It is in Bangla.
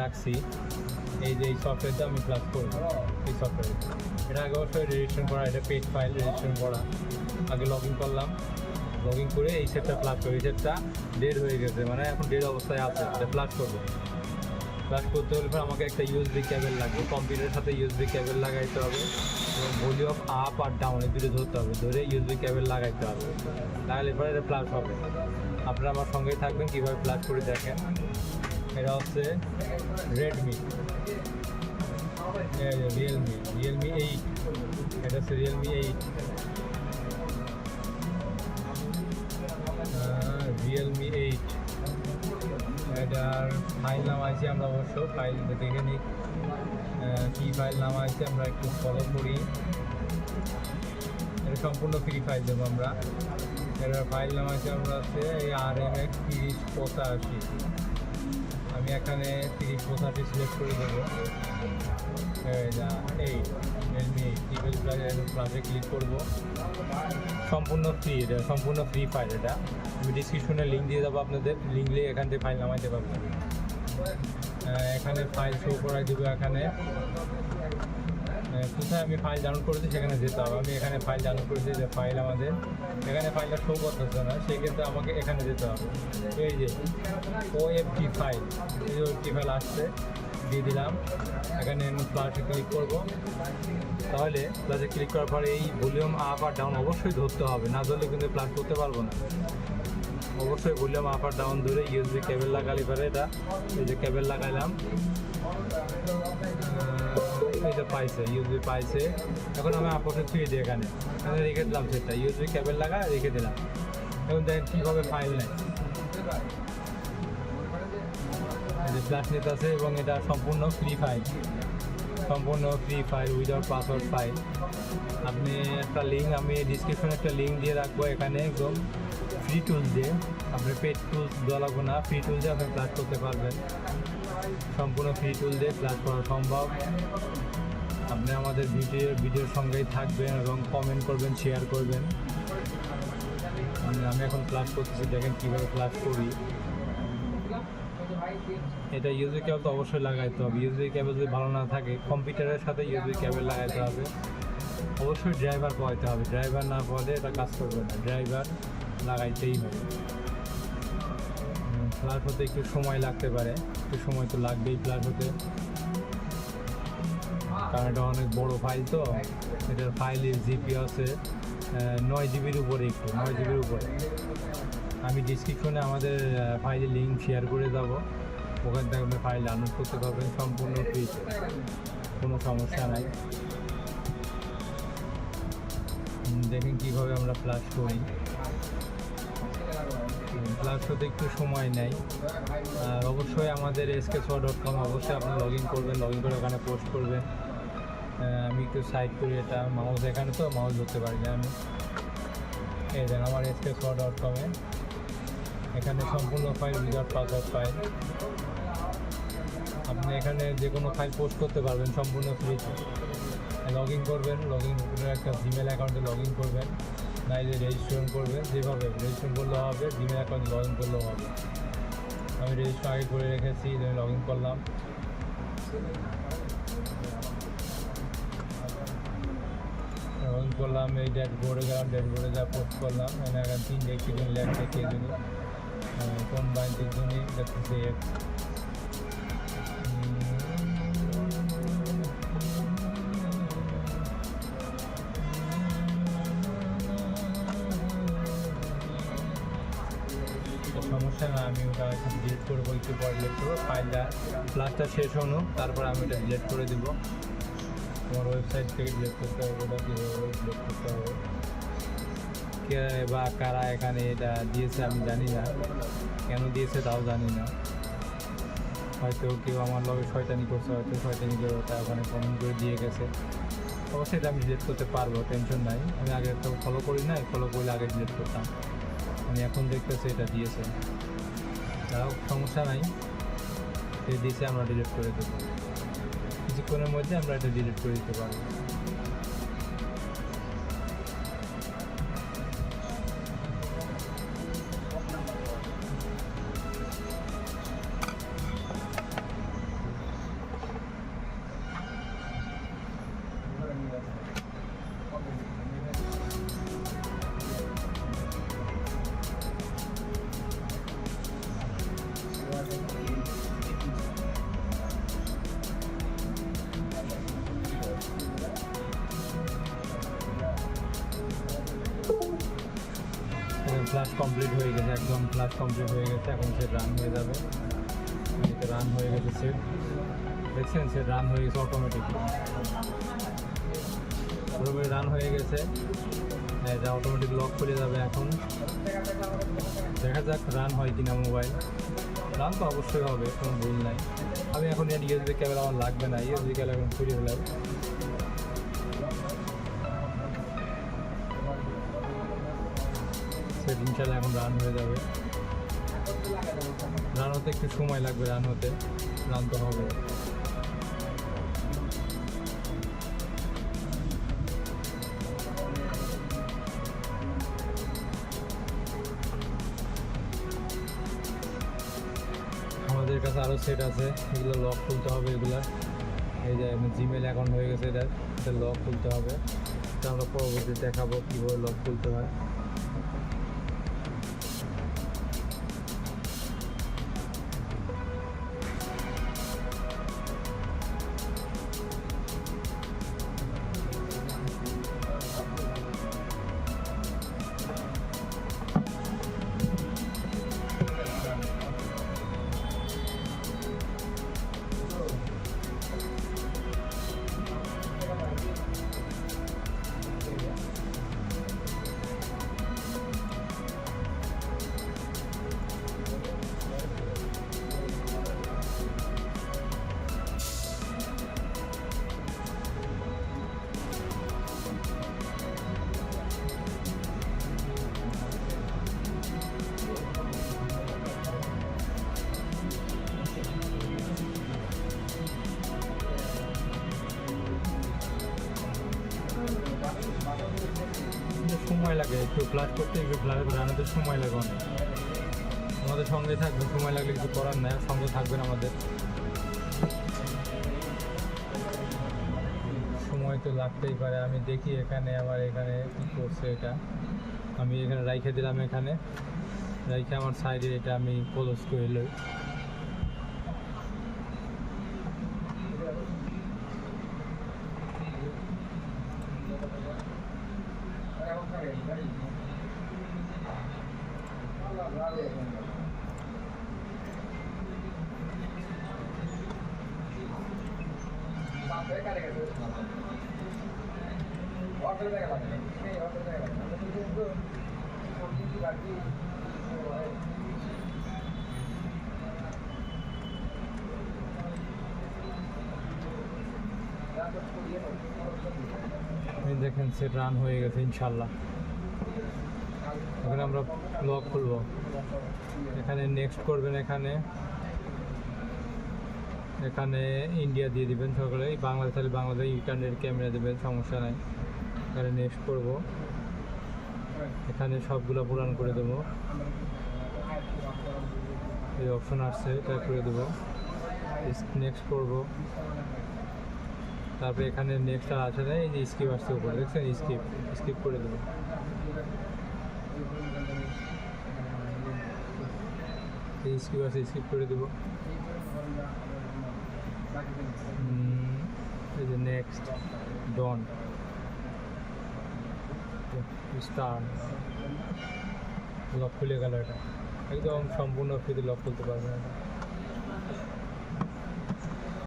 রাখছি। এই যে এই সফটওয়্যারটা আমি প্লাস করব এই সফটওয়্যার এটা আগে অবশ্যই রেজিস্ট্রেশন করা, এটা পেড ফাইল রেজিস্ট্রেশন করা। আগে লগ ইন করলাম। লগ ইন করে এই সেটটা প্লাস করি। এই সেটটা ডেড হয়ে গেছে মানে এখন ডেড অবস্থায় আছে, এটা প্লাস করব। প্লাস করতে হলে আমাকে একটা ইউএসবি কেবল লাগবে। কম্পিউটারের সাথে ইউএসবি কেবল লাগাইতে হবে। এবং ভলিউম আপ আর ডাউন এই দুটো ধরতে হবে। ধরে ইউএসবি কেবল লাগাইতে হবে। লাগালে পরে এটা প্লাস হবে। আপনারা আমার সঙ্গেই থাকবেন, কীভাবে প্লাস করে দেখেন। এটা হচ্ছে রেডমি রিয়েলমি রিয়েলমি এইট এটা হচ্ছে রিয়েলমি এইট রিয়েলমি এইট এটার ফাইল নাম আছে আমরা অবশ্য ফাইল দেখে নিই। আহ, কী ফাইল নাম আছে আমরা একটু ফলো করি। এটা সম্পূর্ণ ফ্রি ফাইল দেবো আমরা। এটার ফাইল নাম আছে আমরা আছে এই আর এম এক্স তিরিশ পঁচাশি। আমি এখানে তিরিশ পঁচাশি সিলেক্ট করে দেবো। এই রিয়েলমি টিভেল প্লাসে ক্লিক করব। সম্পূর্ণ ফ্রি এটা, সম্পূর্ণ ফ্রি ফাইল এটা। আমি ডিসক্রিপশনে লিঙ্ক দিয়ে দেবো আপনাদের। লিঙ্ক দিয়ে এখান থেকে ফাইল নামাইতে পারবেন। এখানে ফাইল শো করাই দেবো এখানে। কোথায় আমি ফাইল ডাউনলোড করেছি সেখানে যেতে হবে। আমি এখানে ফাইল ডাউনলোড করেছি যে ফাইল আমাদের। এখানে ফাইলটা শো করতেছে না, সেক্ষেত্রে আমাকে এখানে যেতে হবে। এই যে ও এফ টি ফাইল এই যে টি ফাইল আসছে, দিয়ে দিলাম। এখানে আমি প্লাসে ক্লিক করব। তাহলে প্লাসে ক্লিক করার পরে এই ভলিউম আপ আর ডাউন অবশ্যই ধরতে হবে। না ধরলে কিন্তু প্লাস করতে পারব না। অবশ্যই ভলিউম আপ আর ডাউন ধরে ইউএসবি কেবল লাগালি পরে এটা। এই যে কেবল লাগাইলাম। এই যে পাইছে ইউএসবি পাইছে। এখন আমি আপসে থুয়ে দিই এখানে। এখানে রেখে দিলাম সেটা ইউএসবি কেবল লাগা রেখে দিলাম। এখন দেখেন কীভাবে ফাইল নেয়। যে ফ্ল্যাশ নিতে আছে এবং এটা সম্পূর্ণ ফ্রি ফাইল সম্পূর্ণ free file without password file আপনি একটা লিঙ্ক আমি ডিসক্রিপশনে একটা লিঙ্ক দিয়ে রাখব এখানে একদম ফ্রি টুলস দিয়ে। আপনি পেড টুলস দেওয়া লাগবে না ফ্রি টুলস দিয়ে আপনি ক্লাস করতে পারবেন। সম্পূর্ণ ফ্রি টুল দিয়ে ক্লাস করা সম্ভব। আপনি আমাদের ভিডিও ভিডিওর সঙ্গেই থাকবেন, এবং কমেন্ট করবেন শেয়ার করবেন। আমি- আমি এখন ক্লাস করতেছি, দেখেন কীভাবে ক্লাস করি। এটা ইউজি কেবল তো অবশ্যই লাগাইতে হবে। ইউজি কেবল যদি ভালো না থাকে কম্পিউটারের সাথে ইউএসবি কেবল লাগাইতে হবে। অবশ্যই ড্রাইভার পাওয়াইতে হবে। ড্রাইভার না পাওয়ালে এটা কাজ করবে না। ড্রাইভার লাগাইতেই হবে। প্লাস হতে একটু সময় লাগতে পারে। একটু সময় তো লাগবেই প্লাস হতে। কারণ এটা অনেক বড় ফাইল তো। এটার ফাইলের জিপি আছে নয় জিবির উপরে একটু, নয় জিবির উপরে। আমি ডিসক্রিপশনে আমাদের ফাইলের লিঙ্ক শেয়ার করে যাব। ওখান থেকে আপনি ফাইল ডাউনলোড করতে পারবেন, সম্পূর্ণ ফ্রিতে কোনো সমস্যা নাই। দেখেন কীভাবে আমরা প্লাস করি। প্লাস হতে একটু সময় নেয়। আর অবশ্যই আমাদের এসকে ছ ডট কম অবশ্যই আপনি লগ ইন করবেন লগ ইন করে ওখানে পোস্ট করবেন। আমি একটু সাইড করি এটা মাউস এখানে তো মাউস ধরতে পারি না আমি। এই দেন আমার এসকে ছ ডট কমে এখানে সম্পূর্ণ ফাইল উইদাউট পাসওয়ার্ড ফাইল আপনি এখানে যে কোনো ফাইল পোস্ট করতে পারবেন সম্পূর্ণ ফ্রিতে লগ ইন করবেন লগ ইন একটা জিমেল অ্যাকাউন্টে লগ ইন করবেন নাইলে রেজিস্ট্রেশন করবেন যেভাবে রেজিস্ট্রেশন করলেও হবে জিমেল অ্যাকাউন্টে লগ ইন করলেও হবে। আমি রেজিস্টার আগে করে রেখেছি লগ ইন করলাম। করলাম, এই ড্যাশবোর্ডে গেলাম ড্যাশবোর্ডে যা পোস্ট করলাম, এনে এখানে তিন একটি দিন লেখছে কে জন্য কোন ব্যাংকের জন্য দেখতেছে সমস্যা না, আমি ওটা এখন ডিলিট করব, একটু পরে ডিলিট করব। ফাইলটা ক্লাসটা শেষ হলো, তারপর আমি ওটা ডিলিট করে দিব। তোমার ওয়েবসাইট থেকে ডিলিট করতে হবে, ওটা কীভাবে ডিলিট করতে হবে? কে বা কারা এখানে এটা দিয়েছে আমি জানি না। কেন দিয়েছে তাও জানি না। হয়তো কেউ আমার লগে শয়তানি করছে, হয়তো শয়তানি করে ওটা ওখানে কমেন্ট করে দিয়ে গেছে। অবশ্যই আমি ডিলিট করতে পারব টেনশন নাই। আমি আগে তো ফলো করি নাই ফলো করলে আগে ডিলিট করতাম। আমি এখন দেখতেছি এটা দিয়েছে। তাও সমস্যা নাই। সে দিয়েছে, আমরা ডিলিট করে দেবো। কিছুক্ষণের মধ্যে আমরা এটা ডিলিট করে দিতে পারব। ফ্লাশ কমপ্লিট হয়ে গেছে, একদম ফ্লাশ কমপ্লিট হয়ে গেছে, এখন সে রান হয়ে যাবে। রান হয়ে গেছে সেট দেখছেন, সে রান হয়ে গেছে অটোমেটিকলি পুরোপুরি রান হয়ে গেছে। এটা অটোমেটিক লক করে যাবে এখন। দেখা যাক রান হয় কিনা মোবাইল রান তো অবশ্যই হবে, কোনো ভুল নাই। আমি এখন ইউএসবি ক্যামেরা আমার লাগবে না ইউএসবি ক্যামেরা এখন খুলে ফেলাম ইনশাল্লাহ এখন রান হয়ে যাবে। রান হতে একটু সময় লাগবে রান হতে। রান তো হবে। আমাদের কাছে আরও সেট আছে। এগুলো লক খুলতে হবে এগুলা। এই যে জিমেল অ্যাকাউন্ট হয়ে গেছে, এটা এটা লক খুলতে হবে। আমরা পরবর্তী দেখাবো কীভাবে লক খুলতে হয়। সময় লাগে, একটু ফ্লাশ করতে একটু ফ্লাশ রানাতে সময় লাগে অনেক। আমাদের সঙ্গে থাকবে, সময় লাগলে কিছু করার নেই সঙ্গে থাকবেন আমাদের। সময় তো লাগতেই পারে, আমি দেখি এখানে আমার এখানে কী করছে এটা। আমি এখানে রাইখে দিলাম এখানে। রাইখে আমার সাইডে এটা আমি ক্লোজ করে লই। দেখেন সেট রান হয়ে গেছে ইনশাল্লাহ এখানে আমরা লক খুলবো। এখানে নেক্সট করবেন এখানে। এখানে ইন্ডিয়া দিয়ে দিবেন সকলে। বাংলাদেশ তাহলে বাংলাদেশ ইন্টারনেট ক্যামেরা দেবেন, সমস্যা নাই। এখানে নেক্সট করব। এখানে সবগুলো পূরণ করে দেবো। এই অপশন আসছে, এটা করে দেবো। নেক্সট করব। তারপরে এখানে নেক্সট আর আছে না, এই যে স্কিপ আসছে উপরে, দেখছেন? স্কিপ স্কিপ করে দেবো। স্কিপ আছে স্কিপ করে দেবো। এই যে নেক্সট ডন স্টার লক খুলে গেল এটা। একদম সম্পূর্ণ ফ্রিতে লক খুলতে পারবে এটা